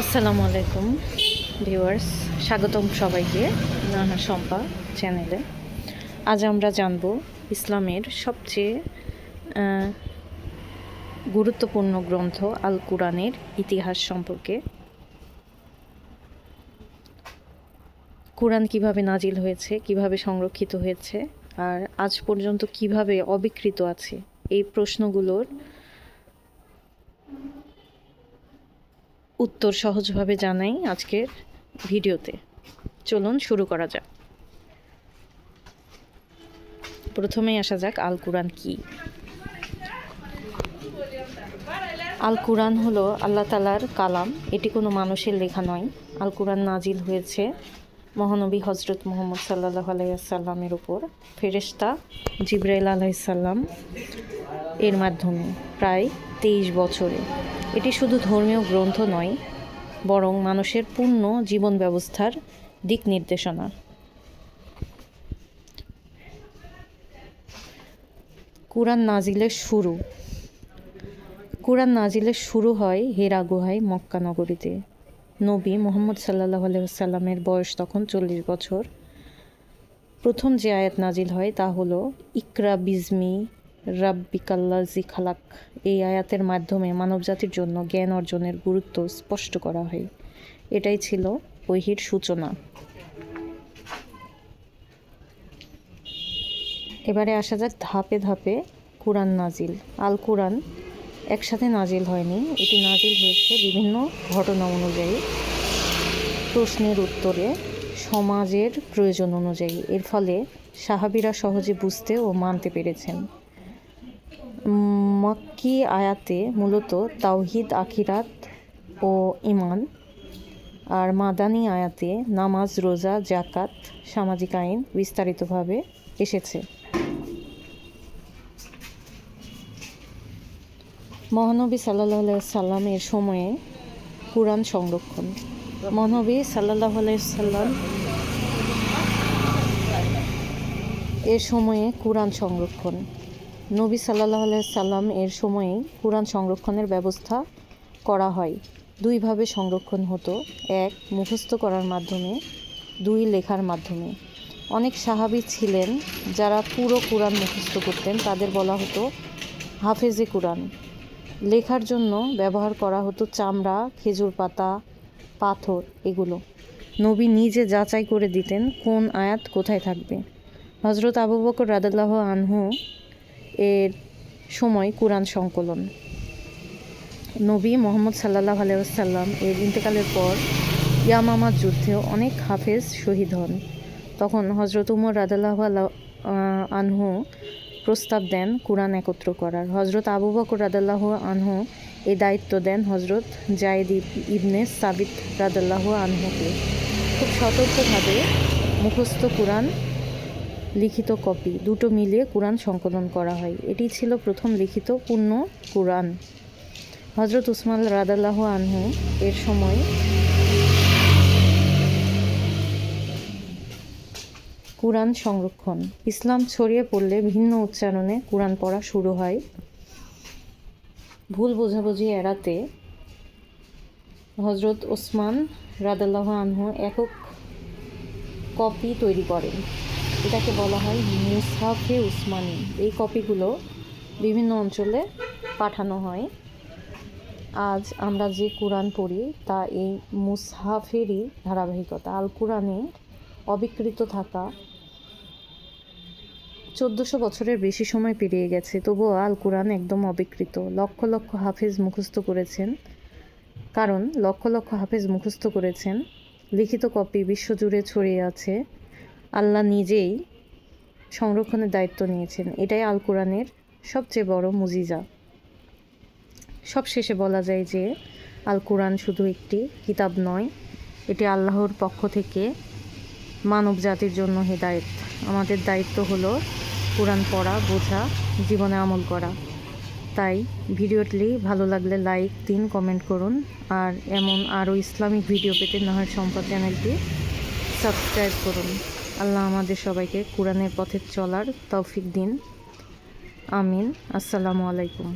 আসসালামু আলাইকুম, ভিউয়ার্স। স্বাগতম সবাইকে নাহা শম্পা চ্যানেলে। আজ আমরা জানব ইসলামের সবচেয়ে গুরুত্বপূর্ণ গ্রন্থ আল কোরআনের ইতিহাস সম্পর্কে। কোরআন কীভাবে নাজিল হয়েছে, কীভাবে সংরক্ষিত হয়েছে, আর আজ পর্যন্ত কীভাবে অবিকৃত আছে, এই প্রশ্নগুলোর উত্তর সহজভাবে জানাই আজকের ভিডিওতে। চলুন শুরু করা যাক। প্রথমেই আসা যাক আল কোরআন কি। আল কোরআন হলো আল্লাহ তালার কালাম। এটি কোনো মানুষের লেখা নয়। আল কোরআন নাজিল হয়েছে মহানবী হজরত মোহাম্মদ সাল্লাহ আলাইসাল্লামের উপর। ফেরেশতা জিব্রাইল আলাইসাল্লাম এর মাধ্যমে। প্রায় তেইশ বছরে। এটি শুধু ধর্মীয় গ্রন্থ নয়, বরং মানুষের পূর্ণ জীবন ব্যবস্থার দিক নির্দেশনা। কুরআন নাজিলের শুরু। কুরআন নাজিলের শুরু হয় হেরা গুহায় মক্কা নগরীতে। নবী মোহাম্মদ সাল্লাহ আলাইসাল্লামের বয়স তখন চল্লিশ বছর। প্রথম যে আয়াত নাজিল হয় তা হলো, ইকরা বিজমি রাব্বিকাল্লাজি খালাক। এই আয়াতের মাধ্যমে মানবজাতির জন্য জ্ঞান অর্জনের গুরুত্ব স্পষ্ট করা হয়। এটাই ছিল বহির সূচনা। এবারে আসা যাক ধাপে ধাপে কোরআন নাজিল আল কোরআন একসাথে নাজিল হয়নি। এটি নাজিল হয়েছে বিভিন্ন ঘটনা অনুযায়ী। প্রশ্নের উত্তরে সমাজের প্রয়োজন অনুযায়ী। এর ফলে সাহাবিরা সহজে বুঝতে ও মানতে পেরেছেন। মক্কি আয়াতে মূলত তাওহিদ, আখিরাত ও ইমান আর মাদানি আয়াতে নামাজ, রোজা জাকাত সামাজিক আইন বিস্তারিতভাবে এসেছে। মহানবী সাল্লাহ সাল্লামের সময়ে কোরআন সংরক্ষণ। মহানবী সাল্লাহ সাল্লাম এর সময়ে কোরআন সংরক্ষণ। নবী সাল্লাহ সাল্লাম এর সময়েই কোরআন সংরক্ষণের ব্যবস্থা করা হয়। দুইভাবে সংরক্ষণ হতো। এক, মুখস্থ করার মাধ্যমে। দুই, লেখার মাধ্যমে। অনেক সাহাবী ছিলেন যারা পুরো কোরআন মুখস্থ করতেন। তাদের বলা হতো হাফেজে কোরআন। লেখার জন্য ব্যবহার করা হতো চামড়া, খেজুর পাতা, পাথর এগুলো। নবী নিজে যাচাই করে দিতেন কোন আয়াত কোথায় থাকবে। হজরত আবু বকর রাদাল্লাহ আনহু এর সময় কোরআন সংকলন। নবী মোহাম্মদ সাল্লাহ আলাইসাল্লাম এর ইন্তেকালের পর ইয়ামামার যুদ্ধেও অনেক হাফেজ শহীদ হন। তখন হজরত উমর রাদাল্লাহ আনহু প্রস্তাব দেন কোরআন একত্র করার। হজরত আবু বকর রাদাল্লাহ আনহু এই দায়িত্ব দেন হজরত জায়েদ ইব- ইবনে সাবিত রাদাল্লাহ আনহুকে। খুব সতর্কভাবে মুখস্থ কোরআন লিখিত কপি। দুটো মিলিয়ে কোরআন সংকলন করা হয়। এটি ছিল প্রথম লিখিত পূর্ণ কোরআন। হজরত উসমান রাদাল্লাহ আনহু এর সময় কোরআন সংরক্ষণ। ইসলাম ছড়িয়ে পড়লে ভিন্ন উচ্চারণে কোরআন পড়া শুরু হয়। ভুল বোঝাবুঝি এড়াতে হজরত ওসমান রাদাল্লাহ আনহু একক কপি তৈরি করেন। এটাকে বলা হয় মুসাফে উসমানী। এই কপিগুলো বিভিন্ন অঞ্চলে পাঠানো হয়। আজ আমরা যে কোরআন পড়ি, তা এই মুসাফেরই ধারাবাহিকতা। আল কোরআনে অবিকৃত থাকা চোদ্দোশো বছরের বেশি সময় পেরিয়ে গেছে, তবুও আল কোরআন একদম অবিকৃত। লক্ষ লক্ষ হাফেজ মুখস্থ করেছেন, কারণ লক্ষ লক্ষ হাফেজ মুখস্থ করেছেন। লিখিত কপি বিশ্বজুড়ে ছড়িয়ে আছে। আল্লাহ নিজেই সংরক্ষণের দায়িত্ব নিয়েছেন। এটাই আল কোরআনের সবচেয়ে বড় মুজিজা। সবশেষে বলা যায় যে, আল কোরআন শুধু একটি কিতাব নয়, এটি আল্লাহর পক্ষ থেকে মানব জাতির জন্য হেদায়েত। আমাদের দায়িত্ব হলো কোরআন পড়া, বোঝা, জীবনে আমল করা। তাই ভিডিওটি ভালো লাগলে লাইক দিন, কমেন্ট করুন। আর এমন আরও ইসলামিক ভিডিও পেতে নাহার সম্পদ চ্যানেলটি সাবস্ক্রাইব করুন। আল্লাহ আমাদের সবাইকে কোরআনের পথে চলার তৌফিক দিন। আমিন। আসসালামু আলাইকুম।